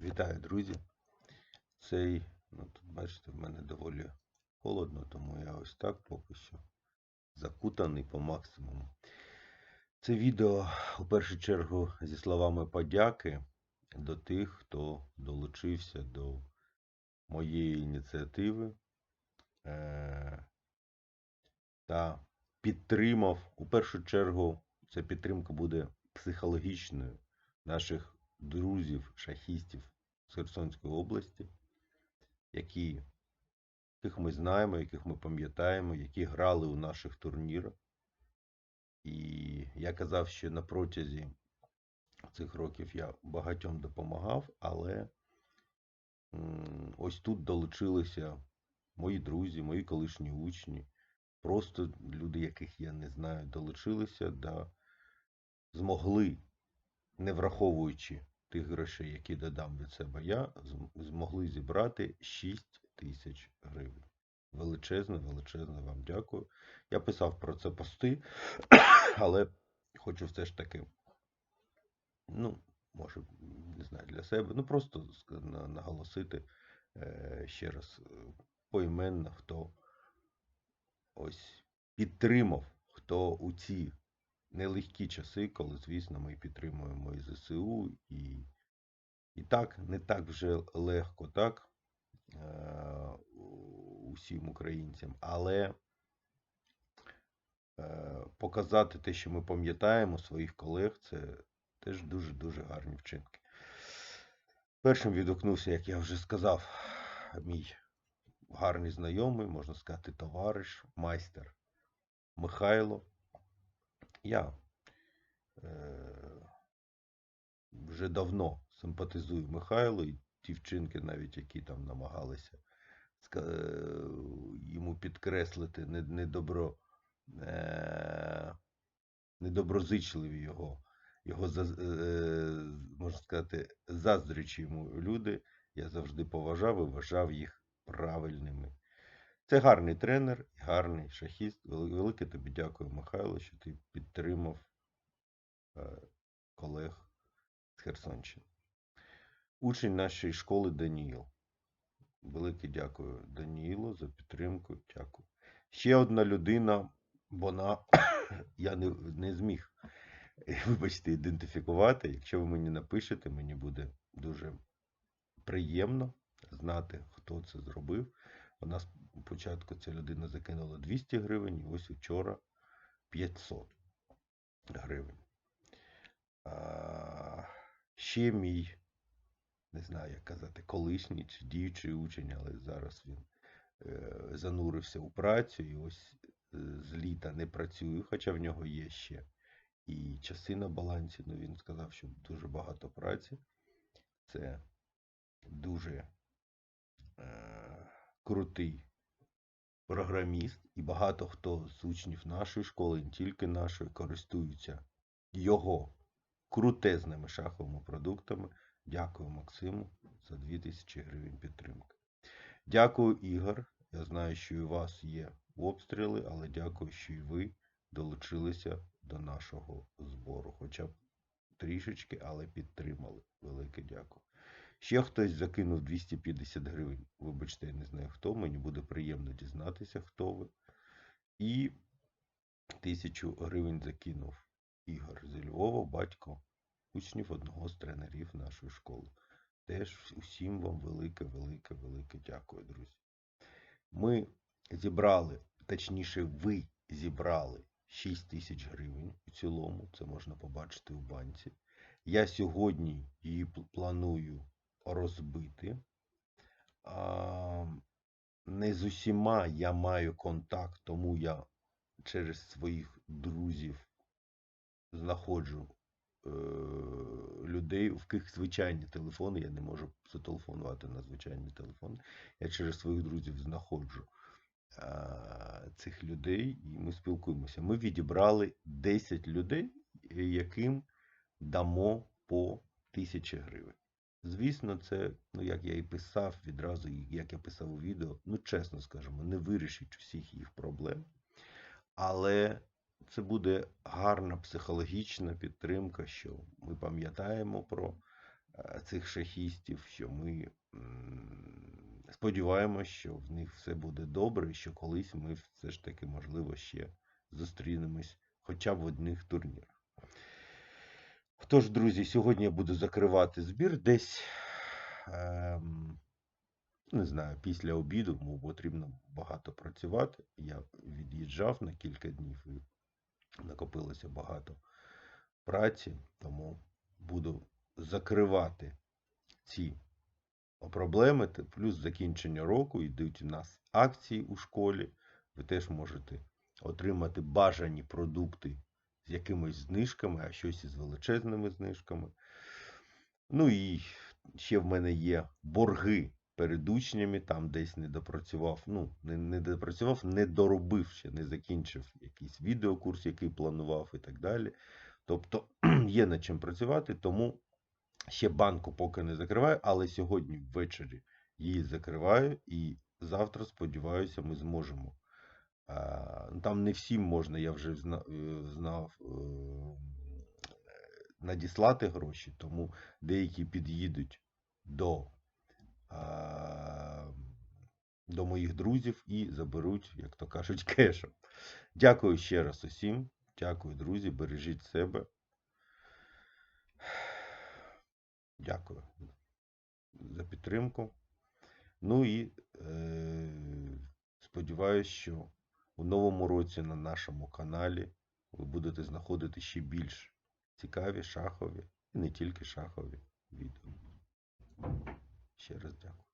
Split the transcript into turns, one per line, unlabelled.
Вітаю, друзі. Цей, ну тут бачите, в мене доволі холодно, тому я ось так поки що закутаний по максимуму. Це відео у першу чергу зі словами подяки до тих, хто долучився до моєї ініціативи е- та підтримав. У першу чергу, ця підтримка буде психологічною наших друзів, шахістів з Херсонської області, які, яких ми знаємо, яких ми пам'ятаємо, які грали у наших турнірах. І я казав, що на протязі цих років я багатьом допомагав, але ось тут долучилися мої друзі, мої колишні учні, просто люди, яких я не знаю, долучилися да змогли не враховуючи тих грошей, які додам від себе я, змогли зібрати 6 тисяч гривень. Величезне, величезне вам дякую. Я писав про це пости, але хочу все ж таки, ну, може, не знаю, для себе, ну просто наголосити е, ще раз е, поіменно, хто ось підтримав, хто у ці нелегкі часи, коли, звісно, ми підтримуємо і ЗСУ, і, і так, не так вже легко, так, е, усім українцям, але е, показати те, що ми пам'ятаємо своїх колег, це теж дуже-дуже гарні вчинки. Першим відгукнувся, як я вже сказав, мій гарний знайомий, можна сказати, товариш, майстер Михайло. Я е, вже давно симпатизую Михайлу і ті вчинки, навіть які там намагалися е, йому підкреслити недобро, е, недоброзичливі його, його е, можна сказати, заздрічі йому люди. Я завжди поважав і вважав їх правильними. Це гарний тренер, і гарний шахіст. Велике тобі дякую, Михайло, що ти підтримав е, колег з Херсонщини. Учень нашої школи Даніїл. Велике дякую Даніїлу за підтримку. Дякую. Ще одна людина, вона я не, не зміг, вибачте, ідентифікувати. Якщо ви мені напишете, мені буде дуже приємно знати, хто це зробив. Вона спочатку ця людина закинула 200 гривень, і ось вчора 500 гривень. А, ще мій, не знаю, як казати, колишній чи діючий учень, але зараз він е, занурився у працю і ось е, з літа не працює, хоча в нього є ще і часи на балансі. Ну він сказав, що дуже багато праці. Це дуже е, крутий програміст, і багато хто з учнів нашої школи, не тільки нашої, користуються його крутезними шаховими продуктами. Дякую Максиму за 2000 гривень підтримки. Дякую, Ігор. Я знаю, що і у вас є обстріли, але дякую, що і ви долучилися до нашого збору. Хоча б трішечки, але підтримали. Велике дякую. Ще хтось закинув 250 гривень. Вибачте, я не знаю хто. Мені буде приємно дізнатися, хто ви. І 1000 гривень закинув Ігор зі Львова, батько учнів одного з тренерів нашої школи. Теж усім вам велике, велике, велике дякую, друзі. Ми зібрали, точніше, ви зібрали 6 тисяч гривень у цілому. Це можна побачити у банці. Я сьогодні її планую розбити. Не з усіма я маю контакт, тому я через своїх друзів знаходжу е, людей, в яких звичайні телефони, я не можу зателефонувати на звичайні телефони. Я через своїх друзів знаходжу е, цих людей і ми спілкуємося. Ми відібрали 10 людей, яким дамо по 1000 гривень. Звісно, це, ну як я і писав відразу, як я писав у відео, ну чесно скажемо, не вирішить усіх їх проблем. Але це буде гарна психологічна підтримка, що ми пам'ятаємо про е, цих шахістів, що ми сподіваємося, що в них все буде добре, що колись ми все ж таки, можливо, ще зустрінемось хоча б в одних турнірах. Тож, друзі, сьогодні я буду закривати збір десь. Ем, не знаю, після обіду, бо потрібно багато працювати. Я від'їжджав на кілька днів і накопилося багато праці, тому буду закривати ці проблеми. Плюс закінчення року йдуть у нас акції у школі. Ви теж можете отримати бажані продукти з якимись знижками, а щось із величезними знижками. Ну і ще в мене є борги перед учнями, там десь не допрацював, ну, не, не допрацював, не доробив ще, не закінчив якийсь відеокурс, який планував і так далі. Тобто є над чим працювати, тому ще банку поки не закриваю, але сьогодні ввечері її закриваю і завтра, сподіваюся, ми зможемо. Ну, Там не всім можна, я вже е, знав, е, надіслати гроші, тому деякі під'їдуть до, до моїх друзів і заберуть, як то кажуть, кешем. Дякую ще раз усім. Дякую, друзі. Бережіть себе. Дякую за підтримку. Ну і е, сподіваюся, що у новому році на нашому каналі ви будете знаходити ще більш цікаві шахові і не тільки шахові відео. Ще раз дякую.